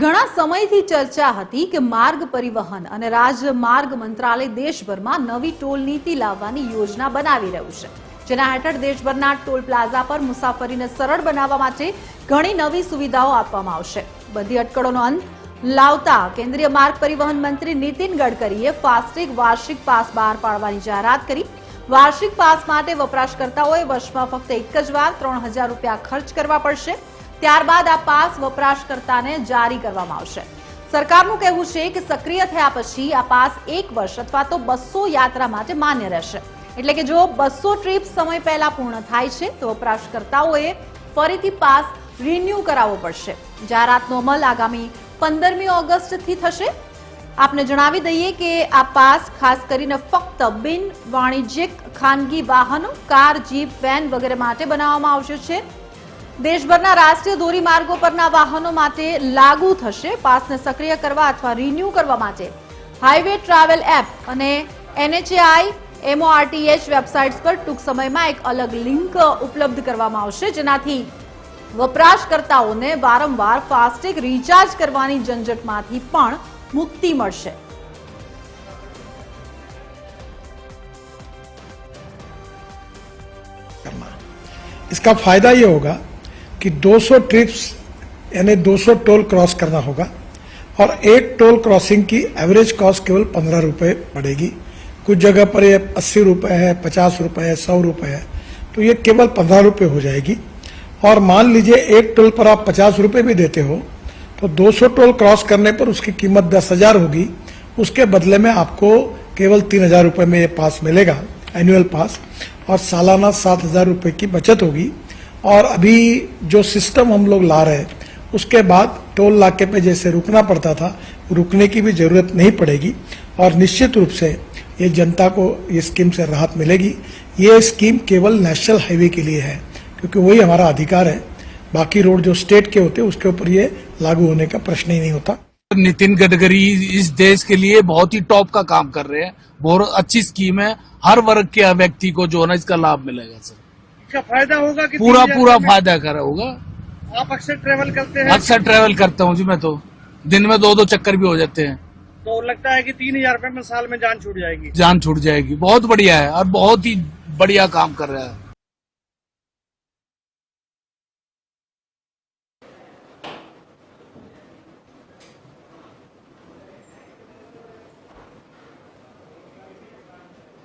ઘણા સમયથી ચર્ચા હતી કે માર્ગ પરિવહન અને રાજમાર્ગ મંત્રાલય દેશભરમાં નવી ટોલ નીતિ લાવવાની યોજના બનાવી રહ્યું છે, જેના હેઠળ દેશભરના ટોલ પ્લાઝા પર મુસાફરીને સરળ બનાવવા માટે ઘણી નવી સુવિધાઓ આપવામાં આવશે. બધી અટકળોનો અંત લાવતા કેન્દ્રીય માર્ગ પરિવહન મંત્રી નીતિન ગડકરીએ ફાસ્ટેગ વાર્ષિક પાસ બહાર પાડવાની જાહેરાત કરી. વાર્ષિક પાસ માટે વપરાશકર્તાઓએ વર્ષમાં ફક્ત એક જ વાર ત્રણ રૂપિયા ખર્ચ કરવા પડશે. ત્યારબાદ આ પાસ વપરાશકર્તાને જારી કરવામાં આવશે. સરકારનું કહેવું છે કે સક્રિય થયા પછી આ પાસ એક વર્ષ અથવા તો બસો યાત્રા માટે માન્ય રહેશે. એટલે કે જો બસો ટ્રીપ સમય પહેલા પૂર્ણ થાય છે, તો વપરાશકર્તાઓએ ફરીથી પાસ રિન્યૂ કરાવવો પડશે. જાહેરાતનો અમલ આગામી પંદરમી ઓગસ્ટથી થશે. આપને જણાવી દઈએ કે આ પાસ ખાસ કરીને ફક્ત બિન વાણિજ્યિક ખાનગી વાહનો, કાર, જીપ, વેન વગેરે માટે બનાવવામાં આવશે છે. દેશભરના રાષ્ટ્રીય ધોરીમાર્ગો પરના વાહનો માટે લાગુ થશે પાસને સક્રિય કરવા અથવા રિન્યૂ કરવા માટે હાઈવે ટ્રાવેલ એપ અને એનએચએઆઈ એમઓઆરટીએચ વેબસાઇટ્સ પર ટૂંક સમયમાં એક અલગ લિંક ઉપલબ્ધ કરવામાં આવશે જેનાથી વપરાશકર્તાઓને વારંવાર ફાસ્ટેગ રિચાર્જ કરવાની ઝંઝટમાંથી પણ મુક્તિ મળશે करना इसका फायदा ये होगा कि 200 ट्रिप्स, यानी 200 टोल क्रॉस करना होगा और एक टोल क्रॉसिंग की एवरेज कॉस्ट केवल पंद्रह रुपए पड़ेगी। कुछ जगह पर ये अस्सी रुपए है, पचास रुपए है, सौ रुपए है तो ये केवल पंद्रह रुपए हो जाएगी। और मान लीजिए एक टोल पर आप पचास रुपए भी देते हो तो 200 टोल क्रॉस करने पर उसकी कीमत दस हज़ार होगी। उसके बदले में आपको केवल तीन हज़ार रुपए में ये पास मिलेगा, एनुअल पास, और सालाना सात हज़ार रुपए की बचत होगी। और अभी जो सिस्टम हम लोग ला रहे हैं, उसके बाद टोल नाके पे जैसे रुकना पड़ता था, रुकने की भी ज़रूरत नहीं पड़ेगी। और निश्चित रूप से ये जनता को ये स्कीम से राहत मिलेगी। ये स्कीम केवल नेशनल हाईवे के लिए है, क्योंकि वही हमारा अधिकार है। बाकी रोड जो स्टेट के होते हैं, उसके ऊपर ये लागू होने का प्रश्न ही नहीं होता। नितिन गडकरी इस देश के लिए बहुत ही टॉप का काम कर रहे हैं। बहुत अच्छी स्कीम है। हर वर्ग के व्यक्ति को जो है इसका लाभ मिलेगा, सर। इसका फ़ायदा होगा कि पूरा पूरा फ़ायदा करा होगा। आप अक्सर ट्रेवल करते हैं? अक्सर ट्रेवल करता हूँ जी मैं तो। दिन में दो दो चक्कर भी हो जाते हैं। तो लगता है कि तीन हज़ार रूपए में साल में जान छूट जाएगी। जान छूट जाएगी। बहुत बढ़िया है और बहुत ही बढ़िया काम कर रहा है।